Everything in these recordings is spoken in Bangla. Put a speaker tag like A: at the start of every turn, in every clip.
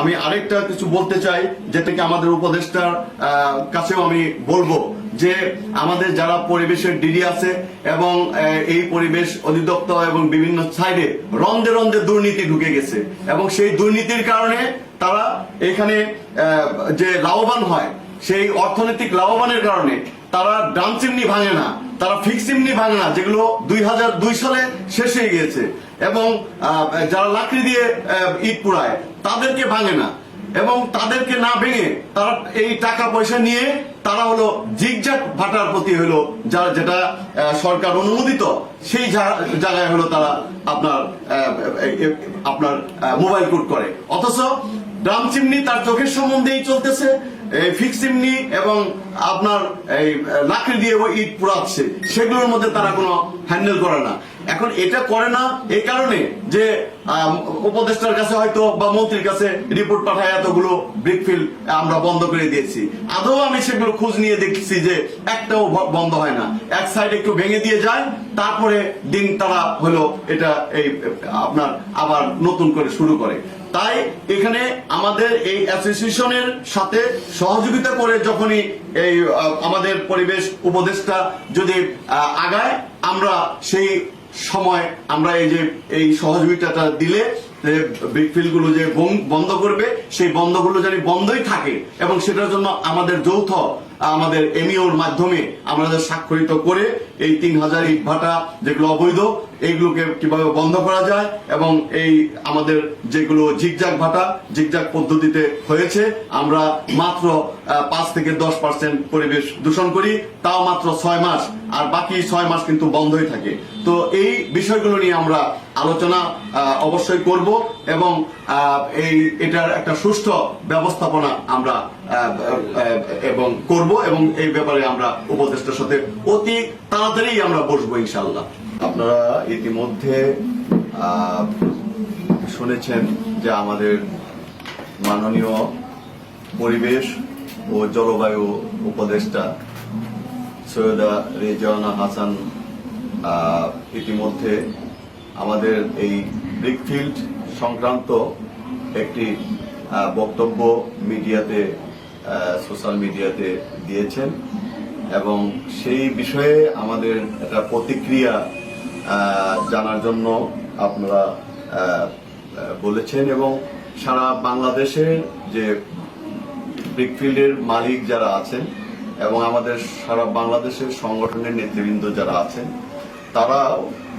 A: আমি আরেকটা কিছু বলতে চাই যেটাকে আমাদের উপদেষ্টার কাছেও আমি বলব, যে আমাদের যারা পরিবেশের ডিডি আছে এবং এই পরিবেশ অধিদপ্তর এবং বিভিন্ন সাইডে রন্ধে রন্ধে দুর্নীতি ঢুকে গেছে এবং সেই দুর্নীতির কারণে তারা এখানে যে লাভবান হয়, সেই অর্থনৈতিক লাভবানের কারণে তারা ড্রাম চিমনি ভাঙে না, তারা ফিক্স চিমনি ভাঙে না, যেগুলো দুই হাজার দুই সালে শেষ হয়ে গিয়েছে এবং যারা লাকড়ি দিয়ে ইট পুড়ায় তাদেরকে ভাঙে না। এবং তাদেরকে না ভেঙে তারা এই টাকা পয়সা নিয়ে তারা হলো জিগজাগ ভাটার প্রতি হলো যারা যেটা সরকার অনুমোদিত, সেই জায়গায় হলো তারা আপনার আপনার মোবাইল কোড করে। অথচ ড্রাম চিমনি তার চোখের সম্বন্ধেই চলতেছে ফিক্স চিমনি এবং আপনার এই লাকড়ি দিয়ে ইট পুরাচ্ছে সেগুলোর মধ্যে তারা কোনো হ্যান্ডেল করে না। এখন এটা করে না এই কারণে যে উপদেষ্টার কাছে হয়তো বা মন্ত্রীর কাছে রিপোর্ট পাঠায় এতগুলো ব্রিকফিল আমরা বন্ধ করে দিয়েছি। আদৌ আমি সেগুলো খোঁজ নিয়ে দেখছি যে একটাও বন্ধ হয় না। এক সাইড একটু ভেঙে দিয়ে যায়, তারপরে দিন তারা হলো এটা এই, আপনার আবার নতুন করে শুরু করে। তাই এখানে আমাদের এই অ্যাসোসিয়েশনের সাথে সহযোগিতা করে যখনই এই আমাদের পরিবেশ উপদেষ্টা যদি আগায়, আমরা সেই সময় আমরা এই যে, এই সহযোগিতাটা দিলে গুলো যে বন্ধ করবে, সেই বন্ধগুলো যেন বন্ধই থাকে এবং সেটার জন্য আমাদের যৌথ, আমাদের এমইওর মাধ্যমে আমরা স্বাক্ষরিত করে এই তিন হাজার ইট ভাটা যেগুলো অবৈধ এইগুলোকে কীভাবে বন্ধ করা যায় এবং এই আমাদের যেগুলো জিগজাগ ভাটা জিগজাগ পদ্ধতিতে হয়েছে, আমরা মাত্র পাঁচ থেকে দশ পার্সেন্ট পরিবেশ দূষণ করি, তাও মাত্র ছয় মাস, আর বাকি ছয় মাস কিন্তু বন্ধই থাকে। তো এই বিষয়গুলো নিয়ে আমরা আলোচনা অবশ্যই করব এবং এই, এটার একটা সুষ্ঠু ব্যবস্থাপনা আমরা এবং করব এবং এই ব্যাপারে আমরা উপদেষ্টার সাথে অতি তাড়াতাড়ি আমরা বসবো ইনশাল্লাহ আপনারা ইতিমধ্যে শুনেছেন যে আমাদের মাননীয় পরিবেশ ও জলবায়ু উপদেষ্টা সৈয়দা রেজানা হাসান ইতিমধ্যে আমাদের এই ব্রিকফিল্ড সংক্রান্ত একটি বক্তব্য মিডিয়াতে সোশ্যাল মিডিয়াতে দিয়েছেন এবং সেই বিষয়ে আমাদের একটা প্রতিক্রিয়া জানার জন্য আপনারা বলেছেন এবং সারা বাংলাদেশের যে ব্রিকফিল্ডের মালিক যারা আছেন এবং আমাদের সারা বাংলাদেশের সংগঠনের নেতৃবৃন্দ যারা আছেন তারা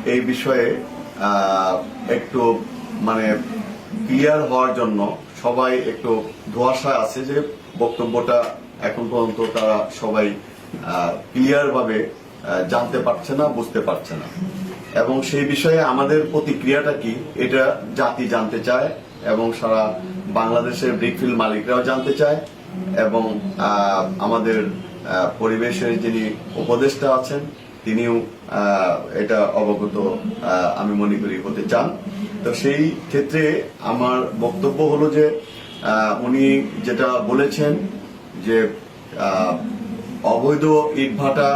A: এই বিষয়ে একটু মানে ক্লিয়ার হওয়ার জন্য সবাই একটু ধোয়াশায় আছে যে বক্তব্যটা এখন পর্যন্ত তারা সবাই ক্লিয়ার ভাবে জানতে পারছে না, বুঝতে পারছে না। এবং সেই বিষয়ে আমাদের প্রতিক্রিয়াটা কি? এটা জাতি জানতে চায় এবং সারা বাংলাদেশের ব্রিকফিল্ড মালিকরাও জানতে চায় এবং আমাদের পরিবেশের যিনি উপদেষ্টা আছেন, তিনিও এটা অবগত আমি মনে করি হতে চান। তো সেই ক্ষেত্রে আমার বক্তব্য হলো যে উনি যেটা বলেছেন যে অবৈধ ইটভাটা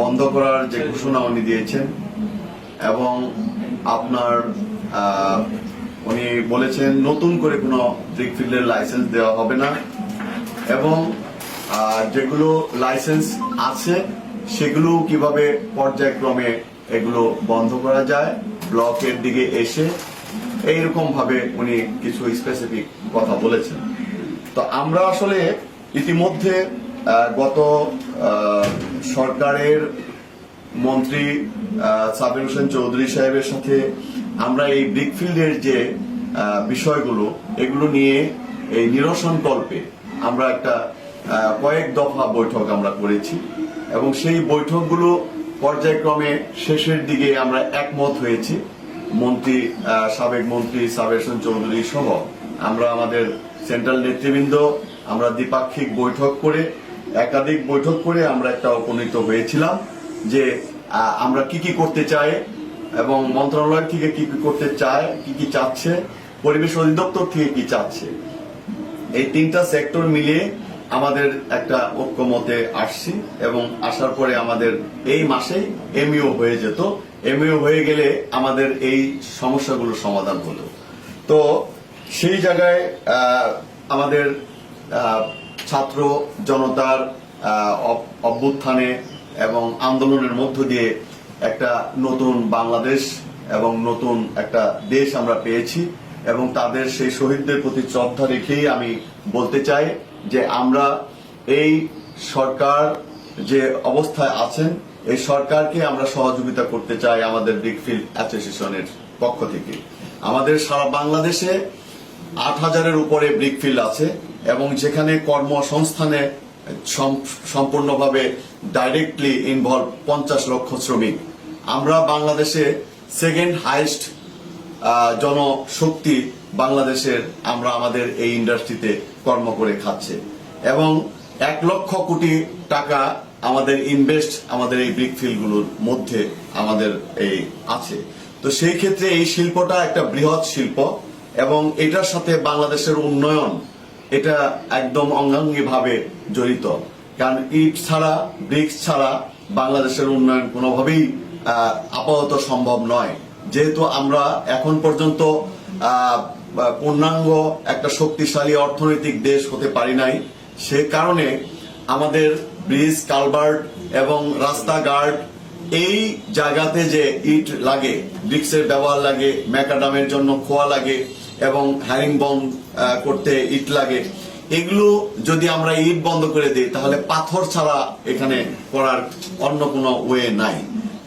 A: বন্ধ করার যে ঘোষণা উনি দিয়েছেন এবং আপনার উনি বলেছেন নতুন করে কোনো ব্রিকফিল্ডের লাইসেন্স দেওয়া হবে না। এবং যেগুলো লাইসেন্স আছে সেগুলো কীভাবে পর্যায়ক্রমে এগুলো বন্ধ করা যায়, ব্লকের দিকে এসে এইরকম ভাবে উনি কিছু স্পেসিফিক কথা বলেছেন। তো আমরা আসলে ইতিমধ্যে গত সরকারের মন্ত্রী সাবির হোসেন চৌধুরী সাহেবের সাথে আমরা এই ব্রিকফিল্ডের যে বিষয়গুলো, এগুলো নিয়ে এই নিরসন কল্পে আমরা একটা কয়েক দফা বৈঠক আমরা করেছি এবং সেই বৈঠকগুলো পর্যায়ক্রমে শেষের দিকে আমরা একমত হয়েছি। মন্ত্রী সাবেক মন্ত্রী সাবের হোসেন চৌধুরী সহ আমরা আমাদের সেন্ট্রাল নেতৃবৃন্দ, আমরা দ্বিপাক্ষিক বৈঠক করে, একাধিক বৈঠক করে আমরা একটা উপনীত হয়েছিলাম যে আমরা কি কি করতে চাই এবং মন্ত্রণালয় থেকে কি কি করতে চায়, কি কি চাচ্ছে, পরিবেশ অধিদপ্তর থেকে কি চাচ্ছে। এই তিনটা সেক্টর মিলিয়ে আমাদের একটা ঐক্যমতে আসছি এবং আসার পরে আমাদের এই মাসেই এমইও হয়ে যেত। এমইও হয়ে গেলে আমাদের এই সমস্যাগুলো সমাধান হতো তো সেই জায়গায় আমাদের ছাত্র জনতার অভ্যুত্থানে এবং আন্দোলনের মধ্য দিয়ে একটা নতুন বাংলাদেশ এবং নতুন একটা দেশ আমরা পেয়েছি এবং তাদের সেই শহীদদের প্রতি শ্রদ্ধা রেখেই আমি বলতে চাই যে আমরা এই সরকার যে অবস্থায় আছেন, এই সরকারকে আমরা সহযোগিতা করতে চাই আমাদের ব্রিকফিল্ড অ্যাসোসিয়েশনের পক্ষ থেকে। আমাদের সারা বাংলাদেশে আট হাজারের উপরে ব্রিকফিল্ড আছে এবং যেখানে কর্মসংস্থানে সম্পূর্ণভাবে ডাইরেক্টলি ইনভলভ পঞ্চাশ লক্ষ শ্রমিক। আমরা বাংলাদেশে সেকেন্ড হাইস্ট জনশক্তি বাংলাদেশের আমরা আমাদের এই ইন্ডাস্ট্রিতে কর্ম করে খাচ্ছে। এবং এক লক্ষ কোটি টাকা আমাদের ইনভেস্ট আমাদের এই ব্রিকফিল্ডগুলোর মধ্যে আমাদের এই আছে। তো সেই ক্ষেত্রে এই শিল্পটা একটা বৃহৎ শিল্প এবং এটার সাথে বাংলাদেশের উন্নয়ন এটা একদম অঙ্গাঙ্গী ভাবে জড়িত। কারণ ইট ছাড়া, ব্রিক্স ছাড়া বাংলাদেশের উন্নয়ন কোনোভাবেই আপাতত সম্ভব নয়। যেহেতু আমরা এখন পর্যন্ত পূর্ণাঙ্গ একটা শক্তিশালী অর্থনৈতিক দেশ হতে পারি নাই, সে কারণে আমাদের ব্রিজ কালভার্ট এবং রাস্তাঘাট, এই জায়গাতে যে ইট লাগে, ব্রিক্সের ব্যবহার লাগে, ম্যাকাডামের জন্য খোয়া লাগে এবং বম করতে ইট লাগে। এগুলো যদি আমরা ইট বন্ধ করে দিই, তাহলে পাথর ছাড়া এখানে করার অন্য কোনো ওয়ে নাই।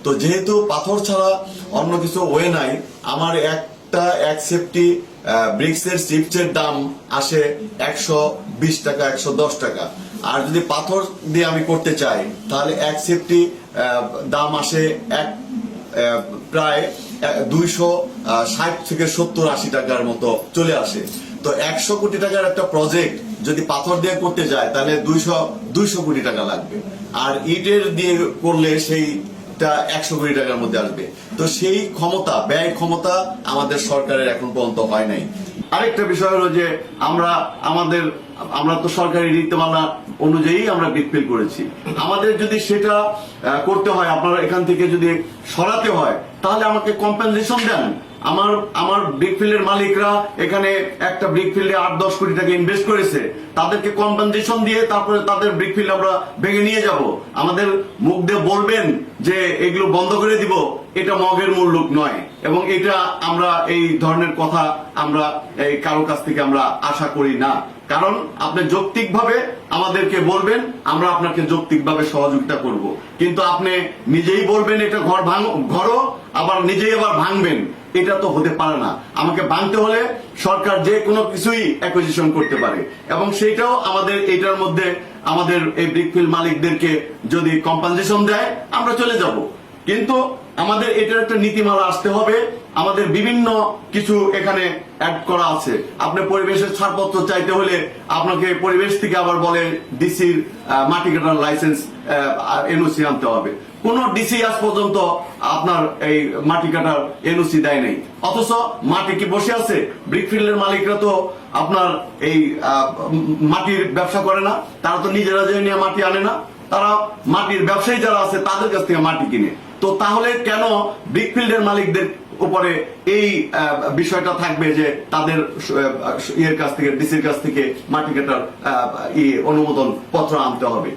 A: তো যেহেতু পাথর ছাড়া অন্য কিছু ওয়ে নাই, আমার একটা এক সেফটি ব্রিক্সের চিপসের দাম আসে একশো বিশ টাকা, একশো দশ টাকা। আর যদি পাথর দিয়ে আমি করতে চাই, তাহলে এক সেফটি দাম আসে এক প্রায় দুইশো ষাট থেকে সত্তর আশি টাকার মতো চলে আসে। তো একশো কোটি টাকার একটা প্রজেক্ট যদি পাথর দিয়ে করতে যায়, তাহলে দুইশো দুইশো কোটি টাকা লাগবে। আর ইটের দিয়ে করলে সেইটা একশো কোটি টাকার মধ্যে আসবে। তো সেই ক্ষমতা, ব্যয় ক্ষমতা আমাদের সরকারের এখন পর্যন্ত হয় নাই। আরেকটা বিষয় হলো যে আমরা, আমাদের, আমরা তো সরকারি নীতিমালা অনুযায়ী আমরা বিপিএল করেছি। আমাদের যদি সেটা করতে হয়, আপনার এখান থেকে যদি সরাতে হয়, তাহলে আমাকে কম্পেনসেশন দেন। আমার আমার ব্রিকফিল্ডের মালিকরা এখানে একটা ব্রিকফিল্ডে আট দশ কোটি টাকা ইনভেস্ট করেছে। তাদেরকে কম্পেনসেশন দিয়ে তারপরে তাদের ব্রিকফিল্ড আমরা ভেঙে নিয়ে যাব। আমাদের মুখ দিয়ে বলবেন যে এগুলো বন্ধ করে দিব। এটা মগের মূল্যক নয়। এবং এটা আমরা এই ধরনের কথা আমরা, এই কারও কাছ থেকে আমরা আশা করি না। কারণ আপনি যৌক্তিকভাবে আমাদেরকে বলবেন, আমরা আপনাকে যৌক্তিকভাবে সহযোগিতা করব। কিন্তু আপনি নিজেই বলবেন এটা ঘর ভাঙ, ঘরও, আবার নিজেই আবার ভাঙবেন। এটা তো হতে পারে না। আমাকে ভাঙতে হলে সরকার যে কোনো কিছুই অ্যাকুইজিশন করতে পারে। এবং সেইটাও আমাদের, এটার মধ্যে আমাদের এই ব্রিকফিল্ড মালিকদেরকে যদি কম্পেনসেশন দেয়, আমরা চলে যাব। কিন্তু আমাদের এটার একটা নীতিমালা আসতে হবে। আমাদের বিভিন্ন কিছু এখানে অ্যাড করা আছে। আপনি পরিবেশের ছাড়পত্র চাইতে হলে আপনাকে পরিবেশ থেকে আবার বলে ডিসির মাটি কাটার লাইসেন্স এনওসি আনতে হবে। কোন ডিসি আজ পর্যন্ত আপনার এই মাটি কাটার এনওসি দেয় নাই। অথচ মাটি কি বসে আছে? ব্রিকফিল্ডের মালিকরা তো আপনার এই মাটির ব্যবসা করে না। তারা তো নিজেরা যে নিয়ে মাটি আনে না। তারা মাটির ব্যবসায়ী যারা আছে, তাদের কাছ থেকে মাটি কিনে। তো তাহলে কেন ব্রিকফিল্ডের মালিকদের উপরে এই বিষয়টা থাকবে যে তাদের ইয়ের কাছ থেকে, ডিসির কাছ থেকে মাটি কাটার অনুমোদন পত্র আনতে হবে।